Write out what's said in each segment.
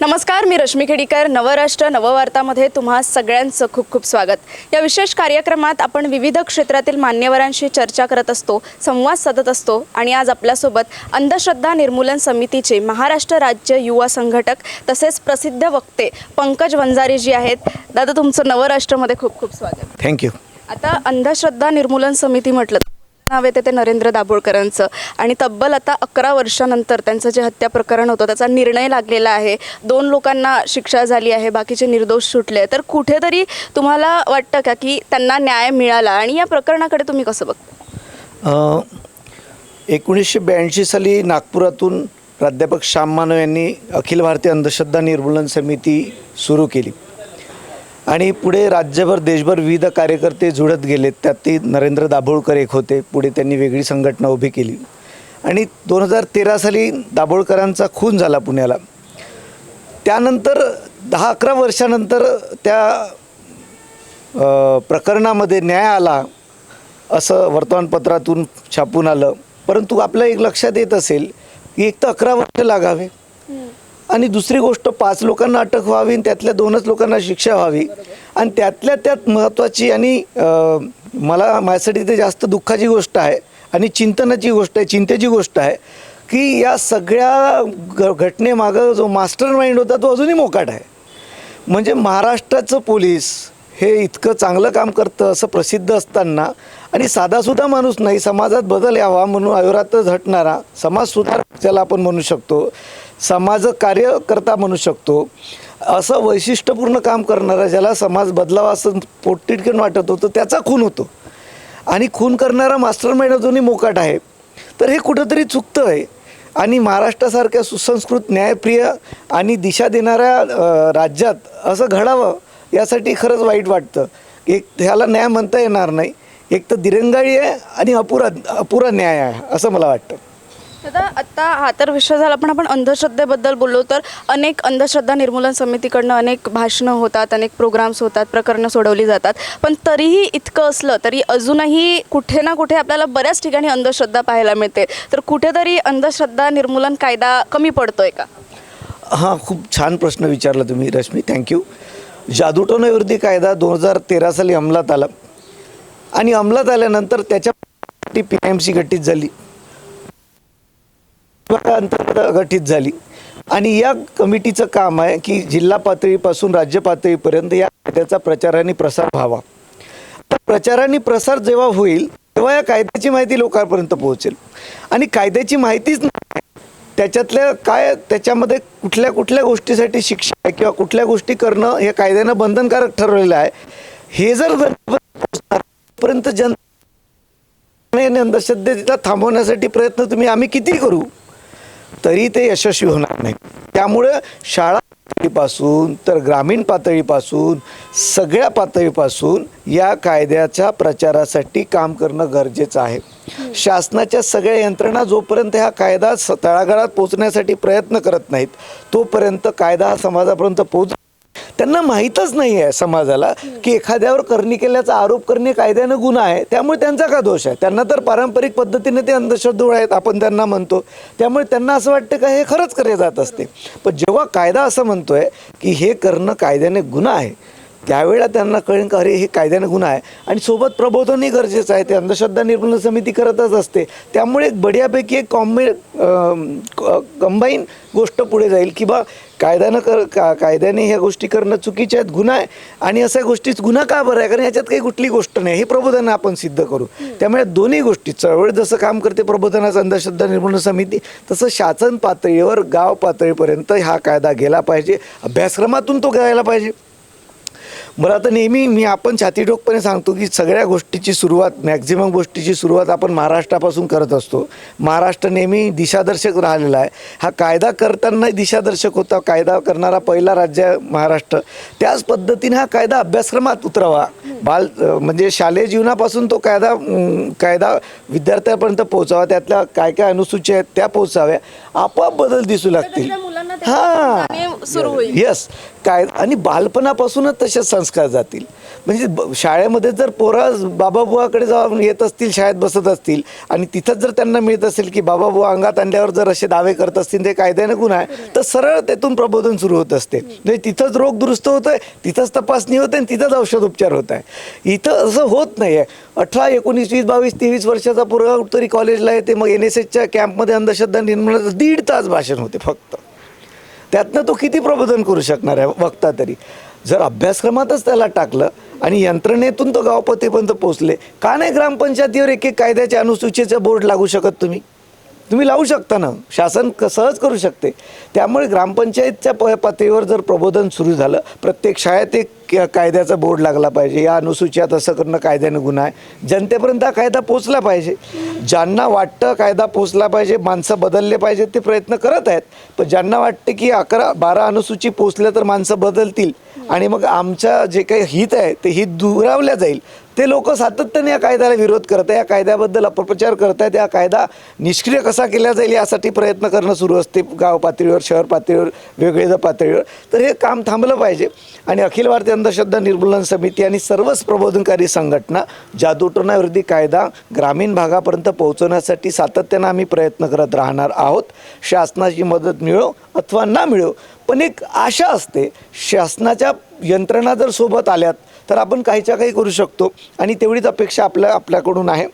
नमस्कार मी रश्मी खेडीकर. नवराष्ट्र नववार्तामध्ये तुम्हा सगळ्यांचं खूप खूप स्वागत. या विशेष कार्यक्रमात आपण विविध क्षेत्रातील मान्यवरांशी चर्चा करत असतो संवाद साधत असतो आणि आज आपल्यासोबत अंधश्रद्धा निर्मूलन समितीचे महाराष्ट्र राज्य युवा संघटक तसेच प्रसिद्ध वक्ते पंकज वंजारी जी आहेत. दादा तुमचं नवराष्ट्रमध्ये खूप खूप स्वागत. थँक्यू आता अंधश्रद्धा निर्मूलन समिती म्हटलं नाव येते ते नरेंद्र दाभोळकरांचं. आणि तब्बल आता अकरा वर्षानंतर त्यांचं जे हत्या प्रकरण होतं त्याचा निर्णय लागलेला आहे. दोन लोकांना शिक्षा झाली आहे बाकीचे निर्दोष सुटले तर कुठेतरी तुम्हाला वाटतं का की त्यांना न्याय मिळाला? आणि या प्रकरणाकडे तुम्ही कसं बघता? एकोणीसशे ब्याऐंशी साली नागपुरातून प्राध्यापक श्याम मानव यांनी अखिल भारतीय अंधश्रद्धा निर्मूलन समिती सुरू केली. आणि पुढे राज्यभर देशभर विविध कार्यकर्ते जुळत गेले त्यात ते नरेंद्र दाभोळकर एक होते. पुढे त्यांनी वेगळी संघटना उभी केली. आणि दोन हजार तेरा साली दाभोळकरांचा खून झाला पुण्याला. त्यानंतर दहा अकरा वर्षानंतर त्या प्रकरणामध्ये न्याय आला असं वर्तमानपत्रातून छापून आलं. परंतु आपल्या एक लक्षात येत असेल की एक तर अकरा वर्ष लागावे. आणि दुसरी गोष्ट पाच लोकांना अटक व्हावी आणि त्यातल्या दोनच लोकांना शिक्षा व्हावी. आणि त्यातल्या त्यात महत्त्वाची आणि मला माझ्यासाठी ते जास्त दुःखाची गोष्ट आहे आणि चिंतनाची गोष्ट आहे चिंतेची गोष्ट आहे की या सगळ्या घ घटनेमागं जो मास्टर माइंड होता तो अजूनही मोकाट आहे. म्हणजे महाराष्ट्राचं पोलीस हे इतकं चांगलं काम करतं असं प्रसिद्ध असताना आणि साधासुद्धा माणूस नाही समाजात बदल यावा म्हणून अविरात झटणारा समाज ज्याला आपण म्हणू शकतो समाज कार्यकर्ता म्हणू शकतो. असं वैशिष्ट्यपूर्ण काम करणारा ज्याला समाज बदलावा असं पोटतिटकन वाटत होतं त्याचा खून होतो. आणि खून करणारा मास्टर माइंड अजूनही मोकाट आहे. तर हे कुठंतरी चुकतं आहे. आणि महाराष्ट्रासारख्या सुसंस्कृत न्यायप्रिय आणि दिशा देणाऱ्या राज्यात असं घडावं यासाठी खरंच वाईट वाटतं. एक ह्याला न्याय म्हणता येणार नाही. एक तर दिरंगाळी आहे आणि अपुरा अपुरा न्याय आहे असं मला वाटतं. दादा आत्ता हा तर विषय झाला पण आपण अंधश्रद्धेबद्दल बोललो तर अनेक अंधश्रद्धा निर्मूलन समितीकडनं अनेक भाषणं होतात अनेक प्रोग्राम्स होतात प्रकरणं सोडवली जातात. पण तरीही इतकं असलं तरी अजूनही कुठे ना कुठे आपल्याला बऱ्याच ठिकाणी अंधश्रद्धा पाहायला मिळते. तर कुठेतरी अंधश्रद्धा निर्मूलन कायदा कमी पडतोय का? हां खूप छान प्रश्न विचारला तुम्ही रश्मी. थँक्यू जादूटोणाविरोधी कायदा दोन हजार तेरा साली अंमलात आला. आणि अंमलात आल्यानंतर त्याच्या पी एम सी गठीत झाली. अंतर्गत गठीत झाली. आणि या कमिटीचं काम आहे की जिल्हा पातळीपासून राज्य पातळीपर्यंत या कायद्याचा प्रचार आणि प्रसार व्हावा. तर प्रचार आणि प्रसार जेव्हा होईल तेव्हा या कायद्याची माहिती लोकांपर्यंत पोहोचेल. आणि कायद्याची माहितीच नाही त्याच्यातल्या काय त्याच्यामध्ये कुठल्या कुठल्या गोष्टीसाठी शिक्षा आहे किंवा कुठल्या गोष्टी करणं हे कायद्यानं बंधनकारक ठरवलेलं आहे हे जर पर्यंत जन आणि अंधश्रद्धेला थांबवण्यासाठी प्रयत्न तुम्ही आम्ही किती करू? तरी ते यशस्वी होणार नाही. त्यामुळं शाळा पातळीपासून तर ग्रामीण पातळीपासून सगळ्या पातळीपासून या कायद्याच्या प्रचारासाठी काम करणं गरजेचं आहे. शासनाच्या सगळ्या यंत्रणा जोपर्यंत हा कायदा तळागाळात पोचण्यासाठी प्रयत्न करत नाहीत तोपर्यंत कायदा हा समाजापर्यंत पोच त्यांना माहीतच नाही आहे समाजाला की एखाद्यावर करणी केल्याचा आरोप करणे कायद्यानं गुन्हा आहे. त्यामुळे त्यांचा का दोष आहे? त्यांना तर पारंपरिक पद्धतीने ते अंधश्रद्धूळ आहेत आपण त्यांना म्हणतो. त्यामुळे त्यांना असं वाटतं का हे खरंच करे जात असते? पण जेव्हा कायदा असं म्हणतोय की हे करणं कायद्याने गुन्हा आहे त्यावेळेला त्यांना कळेल का अरे हे कायद्याने गुन्हा आहे? आणि सोबत प्रबोधनही गरजेचं आहे. ते अंधश्रद्धा निर्मूलन समिती करतच असते. त्यामुळे एक बढियापैकी एक कॉम्बे कंबाईन गोष्ट पुढे जाईल की बा कायद्यानं कर का कायद्याने ह्या गोष्टी करणं चुकीच्या आहेत गुन्हा आहे. आणि अशा गोष्टीच गुन्हा का बरं आहे? कारण ह्याच्यात काही कुठली गोष्ट नाही. हे प्रबोधन आपण सिद्ध करू. त्यामुळे दोन्ही गोष्टी चळवळ जसं काम करते प्रबोधनाचं अंधश्रद्धा निर्मूलन समिती तसं शासन पातळीवर गाव पातळीपर्यंत हा कायदा गेला पाहिजे. अभ्यासक्रमातून तो गेला पाहिजे. बरं आता नेहमी मी आपण छातीठोकपणे सांगतो की सगळ्या गोष्टीची सुरुवात मॅक्झिमम गोष्टीची सुरुवात आपण महाराष्ट्रापासून करत असतो. महाराष्ट्र नेहमी दिशादर्शक राहिलेला आहे. हा कायदा करताना दिशादर्शक होता. कायदा करणारा पहिला राज्य आहे महाराष्ट्र. त्याच पद्धतीने हा कायदा अभ्यासक्रमात उतरावा. बाल म्हणजे शालेय जीवनापासून तो कायदा कायदा विद्यार्थ्यापर्यंत पोहोचावा. त्यातल्या काय काय अनुसूची आहेत त्या पोहोचाव्या. आपोआप बदल दिसू लागतील. हा. येस काय? आणि बालपणापासूनच तसे संस्कार जातील. म्हणजे ब- शाळेमध्ये जर पोरा बाबा बुवाकडे जाऊन येत असतील शाळेत बसत असतील आणि तिथंच जर त्यांना मिळत असेल की बाबा बुवा अंगात आणल्यावर जर असे दावे करत असतील ते कायद्याने गुन्हा आहे तर सरळ त्यातून प्रबोधन सुरू होत असते. म्हणजे तिथंच रोग दुरुस्त होत आहे तिथंच तपासणी होते आणि तिथंच औषध उपचार होत आहे. इथं असं होत नाही आहे अठरा एकोणीस वीस बावीस तेवीस वर्षाचा पोरगा तरी कॉलेजला येते मग एन एस एसच्या कॅम्पमध्ये अंधश्रद्धा निर्मूलनाचं दीड तास भाषण होते फक्त. त्यातनं तो किती प्रबोधन करू शकणार आहे वक्ता तरी. जर अभ्यासक्रमातच त्याला टाकलं आणि यंत्रणेतून तो गावपतीपर्यंत पोचले का नाही ग्रामपंचायतीवर एक एक कायद्याच्या अनुसूचीचा बोर्ड लागू शकत तुम्ही? तुम्ही लावू शकता ना. शासन क- सहज करू शकते. त्यामुळे ग्रामपंचायतच्या प पातळीवर जर प्रबोधन सुरू झालं प्रत्येक शाळेत एक कायद्याचा बोर्ड लागला पाहिजे? या अनुसूच्यात असं करणं कायद्यानं गुन्हा आहे. जनतेपर्यंत हा कायदा पोचला पाहिजे. ज्यांना वाटतं कायदा पोचला पाहिजे माणसं बदलले पाहिजे ते प्रयत्न करत आहेत. पण ज्यांना वाटतं की अकरा बारा अनुसूची पोचल्या तर माणसं बदलतील. आणि मग आमच्या जे काही हित आहे ते हित दुरावल्या जाईल. ते लोक सातत्याने या कायद्याला विरोध करत आहे या कायद्याबद्दल अपप्रचार करत आहेत या कायदा निष्क्रिय कसा केला जाईल यासाठी प्रयत्न करणं सुरू असते गाव पातळीवर शहर पातळीवर वेगवेगळ्या पातळीवर. तर हे काम थांबलं पाहिजे. आणि अखिल भारतीय अंधश्रद्धा निर्मूलन समिती आणि सर्वच प्रबोधनकारी संघटना जादूटोणाविरोधी कायदा ग्रामीण भागापर्यंत पोहोचवण्यासाठी सातत्यानं आम्ही प्रयत्न करत राहणार आहोत. शासनाची मदत मिळो अथवा ना मिळो पण एक आशा असते शासनाच्या यंत्रणा जर सोबत आल्यात तर आपण काहीच्या काही करू शकतो. आणि तेवढीच अपेक्षा आपल्या आपल्याकडून आहे.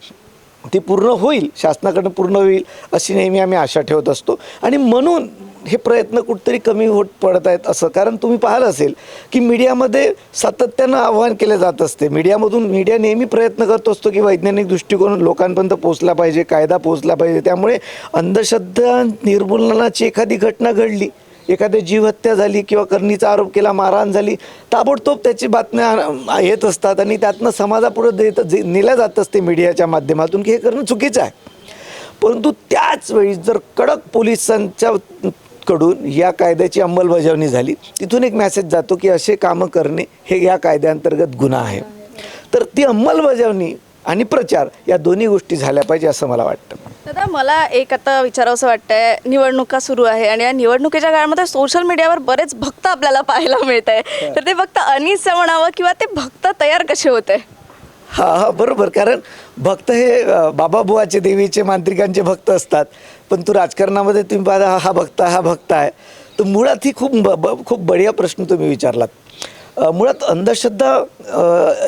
ती पूर्ण होईल. शासनाकडनं पूर्ण होईल अशी नेहमी आम्ही आशा ठेवत असतो. आणि म्हणून हे प्रयत्न कुठेतरी कमी होत पडत आहेत असं. कारण तुम्ही पाहिलं असेल की मीडियामध्ये सातत्यानं आव्हान केलं जात असते. मीडियामधून मीडिया नेहमी प्रयत्न करत असतो की वैज्ञानिक दृष्टिकोन लोकांपर्यंत पोचला पाहिजे कायदा पोहोचला पाहिजे. त्यामुळे अंधश्रद्धा निर्मूलनाची एखादी घटना घडली एखादी जीवहत्या झाली किंवा करणीचा आरोप केला मारहाण झाली ताबडतोब त्याची बातम्या येत असतात आणि त्यातनं समाजापुढे देत जे- नेल्या जात असते मीडियाच्या माध्यमातून की हे करणं चुकीचं आहे. परंतु त्याच वेळी जर कडक पोलिसांच्या कडून या कायद्याची अंमलबजावणी झाली तिथून एक मेसेज जातो की असे कामं करणे हे या कायद्याअंतर्गत गुन्हा आहे. तर ती अंमलबजावणी आणि प्रचार या दोन्ही गोष्टी झाल्या पाहिजे असं मला वाटतं. दादा मला एक आता विचारावंसं वाटतंय. निवडणुका सुरू आहे आणि या निवडणुकीच्या काळामध्ये सोशल मीडियावर बरेच भक्त आपल्याला पाहायला मिळत आहे तर ते फक्त अनिसचं म्हणावं किंवा ते भक्त तयार कसे होते हा हा बरोबर. कारण भक्त हे अ, बाबाबुवाचे देवीचे मांत्रिकांचे भक्त असतात. पण तू राजकारणामध्ये तुम्ही पाहता हा- हा भक्त आहे, हा भक्त आहे. तर मुळात ही खूप खूप बढिया प्रश्न तुम्ही विचारलात. मुळात अंधश्रद्धा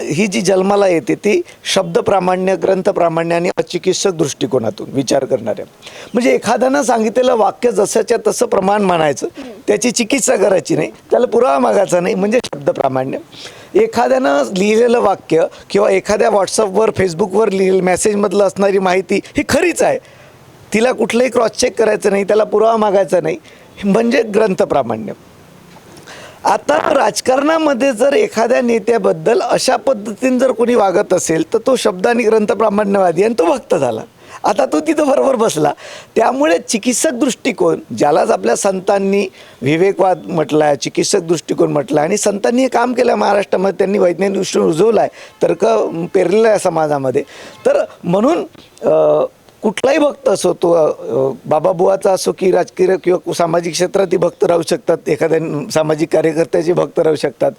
ही जी जन्माला येते ती शब्दप्रामाण्य ग्रंथप्रामाण्य आणि चिकित्सक दृष्टिकोनातून विचार करणाऱ्या म्हणजे एखाद्यानं सांगितलेलं वाक्य जसंच्या तसं प्रमाण मानायचं त्याची चिकित्सा करायची नाही त्याला पुरावा मागायचा नाही म्हणजे शब्दप्रामाण्य एखाद्यानं लिहिलेलं वाक्य किंवा एखाद्या व्हॉट्सअपवर फेसबुकवर लिहिलेलं मेसेजमधलं असणारी माहिती ही खरीच आहे. तिला कुठलंही क्रॉस चेक करायचं नाही त्याला पुरावा मागायचा नाही म्हणजे ग्रंथप्रामाण्य आता राजकारणामध्ये जर एखाद्या नेत्याबद्दल अशा पद्धतीने जर कोणी वागत असेल तर तो शब्दाने ग्रंथ ब्राह्मण्यवादी आणि तो भक्त झाला. आता तो तिथं बरोबर बसला. त्यामुळे चिकित्सक दृष्टिकोन ज्यालाच आपल्या संतांनी विवेकवाद म्हटला आहे चिकित्सक दृष्टिकोन म्हटला आणि संतांनी हे काम केलं महाराष्ट्रामध्ये त्यांनी वैज्ञानिक दृष्टीने रुजवला आहे तर्क पेरलेला आहे समाजामध्ये. तर म्हणून कुठलाही भक्त असो तो बाबा बाबाबुवाचा असो की राजकीय किंवा सामाजिक क्षेत्रातही भक्त राहू शकतात एखाद्या सामाजिक कार्यकर्त्याचे भक्त राहू शकतात.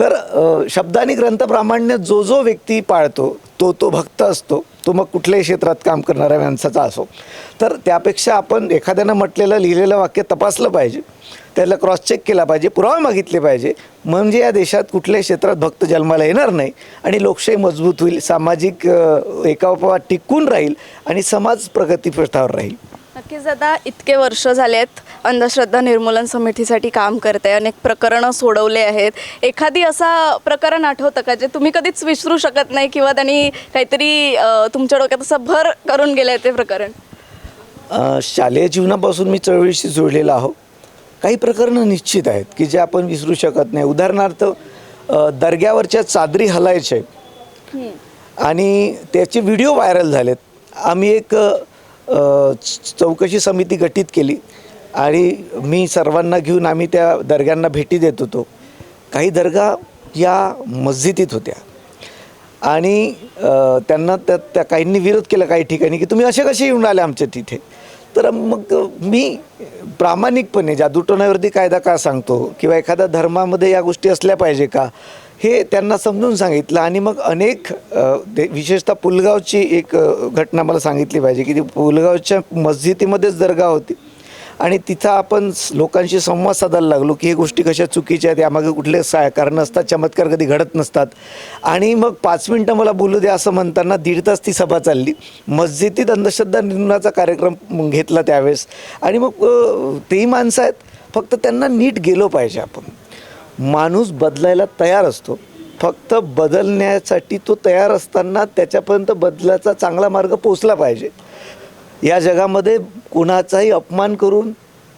तर शब्द आणि ग्रंथप्रामाण्य जो जो व्यक्ती पाळतो तो तो भक्त असतो. तो मग कुठल्याही क्षेत्रात काम करणाऱ्या माणसाचा असो. तर त्यापेक्षा आपण एखाद्यानं म्हटलेलं लिहिलेलं वाक्य तपासलं पाहिजे. त्याला क्रॉस चेक केला पाहिजे पुरावे मागितले पाहिजे. म्हणजे या देशात कुठल्याही क्षेत्रात भक्त जन्माला येणार नाही आणि लोकशाही मजबूत होईल सामाजिक अ, एकापवा टिकून राहील आणि समाज प्रगतीपथावर राहील. नक्कीच दादा इतके वर्ष झाले आहेत अंधश्रद्धा निर्मूलन समितीसाठी काम करते अनेक प्रकरणं सोडवले आहेत. एखादी असा प्रकरण आठवतं का जे तुम्ही कधीच विसरू शकत नाही किंवा त्यांनी काहीतरी तुमच्या डोक्यात असं भर करून गेलं ते प्रकरण? शालेय जीवनापासून मी चळवळीशी जोडलेला आहो काही प्रकरणं निश्चित आहेत की जे आपण विसरू शकत नाही. उदाहरणार्थ दर्ग्यावरच्या चादरी हलायचे. आणि त्याचे व्हिडिओ व्हायरल झालेत. आम्ही एक चौकशी समिती गठीत केली. आणि मी सर्वांना घेऊन आम्ही त्या दर्ग्यांना भेटी देत होतो. काही दर्गा या मस्जिदीत होत्या. आणि त्यांना त्या त्या काहींनी विरोध केला काही ठिकाणी की तुम्ही असे कसे येऊन आले आमच्या तिथे? तर मग मी प्रामाणिकपणे जादूटोण्यावरती कायदा का सांगतो किंवा एखाद्या धर्मामध्ये या गोष्टी असल्या पाहिजे का? हे त्यांना समजून सांगितलं आणि मग अनेक ते विशेषतः पुलगावची एक घटना मला सांगितली पाहिजे की ती पुलगावच्या मस्जिदीमध्येच दर्गा होती. आणि तिथं आपण लोकांशी संवाद साधायला लागलो की हे गोष्टी कशा चुकीच्या आहेत यामागे कुठले सा कारण असतात चमत्कार कधी घडत नसतात. आणि मग पाच मिनटं मला बोलू द्या असं म्हणताना दीड तास ती सभा चालली. मस्जिदीत अंधश्रद्धा निर्मूलनाचा कार्यक्रम घेतला त्यावेळेस. आणि मग तेही माणसं आहेत फक्त त्यांना नीट गेलो पाहिजे आपण. माणूस बदलायला तयार असतो. फक्त बदलण्यासाठी तो तयार असताना त्याच्यापर्यंत बदलाचा चांगला मार्ग पोचला पाहिजे. या जगामध्ये कुणाचाही अपमान करून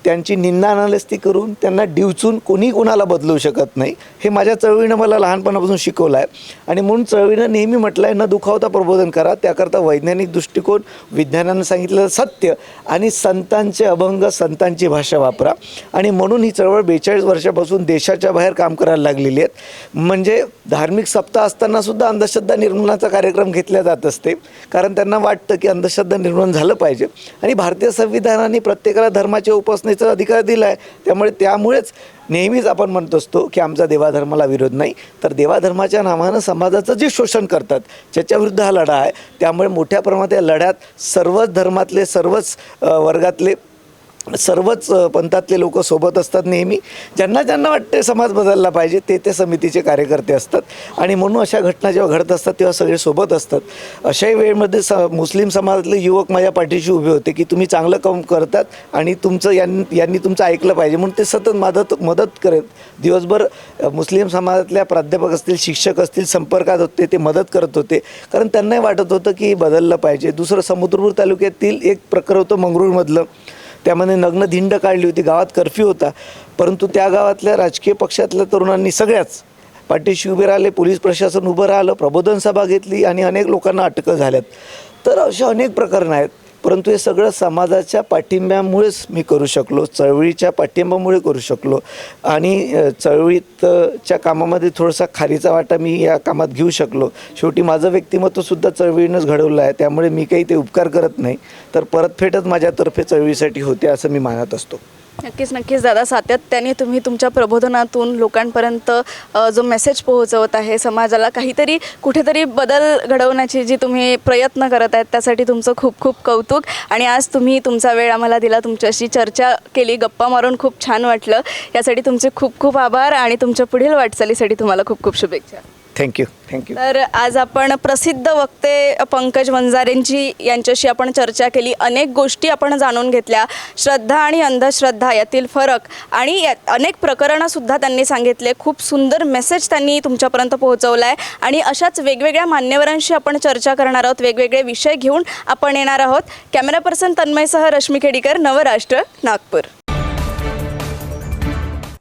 त्यांची निंदा नालस्ती करून त्यांना डिवचून कोणी कोणाला बदलू शकत नाही हे माझ्या चळवळीनं मला लहानपणापासून शिकवलं आहे आणि म्हणून चळवळीनं नेहमी म्हटलं आहे न दुखावता प्रबोधन करा त्याकरता वैज्ञानिक दृष्टिकोन विज्ञानानं सांगितलेलं सत्य आणि संतांचे अभंग संतांची भाषा वापरा. आणि म्हणून ही चळवळ बेचाळीस वर्षापासून देशाच्या बाहेर काम करायला लागलेली आहेत. म्हणजे धार्मिक सप्ताह असताना सुद्धा अंधश्रद्धा निर्मूलनाचा कार्यक्रम घेतला जात असते. कारण त्यांना वाटतं की अंधश्रद्धा निर्मूलन झालं पाहिजे. आणि भारतीय संविधानाने प्रत्येकाला धर्माच्या उपासनेचा अधिकार दिला आहे त्यामुळे त्यामुळेच नेहमीच आपण म्हणत असतो की आमचा देवाधर्माला विरोध नाही. तर देवाधर्माच्या नावानं समाजाचं जे शोषण करतात ज्याच्याविरुद्ध हा लढा आहे त्यामुळे मोठ्या प्रमाणात या लढ्यात सर्वच धर्मातले सर्वच वर्गातले सर्वच पंथातले लोक सोबत असतात नेहमी. ज्यांना ज्यांना वाटते समाज बदलला पाहिजे ते ते समितीचे कार्यकर्ते असतात. आणि म्हणून अशा घटना जेव्हा घडत असतात तेव्हा सगळे सोबत असतात. अशाही वेळेमध्ये स मुस्लिम समाजातले युवक माझ्या पाठीशी उभे होते की तुम्ही चांगलं काम करतात आणि तुमचं यांनी यांनी तुमचं ऐकलं पाहिजे म्हणून ते सतत मदत मदत करत दिवसभर मुस्लिम समाजातल्या प्राध्यापक असतील शिक्षक असतील संपर्कात होते ते मदत करत होते. कारण त्यांनाही वाटत होतं की बदललं पाहिजे. दुसरं समुद्रपूर तालुक्यातील एक प्रकार होतं मंगरूळमधलं. त्यामध्ये नग्न धिंड काढली होती गावात कर्फ्यू होता. परंतु त्या गावातल्या राजकीय पक्षातल्या तरुणांनी सगळ्याच पाठीशी उभे राहिले पोलीस प्रशासन उभं राहिलं प्रबोधन सभा घेतली आणि अनेक लोकांना अटकं झाल्यात. तर अशा अनेक प्रकरणं आहेत. परंतु हे सगळं समाजाच्या पाठिंब्यामुळेच मी करू शकलो चळवळीच्या पाठिंब्यामुळे करू शकलो. आणि चळवळीतच्या कामामध्ये थोडासा खारीचा वाटा मी या कामात घेऊ शकलो. शेवटी माझं व्यक्तिमत्वसुद्धा चळवळीनंच घडवलं आहे. त्यामुळे मी काही ते उपकार करत नाही. तर परतफेटच माझ्यातर्फे चळवळीसाठी होते असं मी मानत असतो. नक्कीच नक्कीच. दादा सातत्याने तुम्ही तुमच्या प्रबोधनातून लोकांपर्यंत अ, जो मेसेज पोहोचवत आहे समाजाला काहीतरी कुठेतरी बदल घडवण्याची जी तुम्ही प्रयत्न करत आहेत त्यासाठी तुमचं खूप खूप कौतुक. आणि आज तुम्ही तुमचा वेळ आम्हाला दिला तुमच्याशी चर्चा केली गप्पा मारून खूप छान वाटलं. यासाठी तुमचे खूप खूप आभार आणि तुमच्या पुढील वाटचालीसाठी तुम्हाला खूप खूप शुभेच्छा. थँक्यू थँक्यू तर आज आपण प्रसिद्ध वक्ते पंकज वंजारेंची यांच्याशी आपण चर्चा केली. अनेक गोष्टी आपण जाणून घेतल्या. श्रद्धा आणि अंधश्रद्धा यातील फरक आणि या अनेक प्रकरणंसुद्धा त्यांनी सांगितले. खूप सुंदर मेसेज त्यांनी तुमच्यापर्यंत पोहोचवला आहे आणि अशाच वेगवेगळ्या मान्यवरांशी आपण चर्चा करणार आहोत. वेगवेगळे विषय घेऊन आपण येणार आहोत. कॅमेरा पर्सन तन्मयसह रश्मी खेडीकर नवराष्ट्र नागपूर.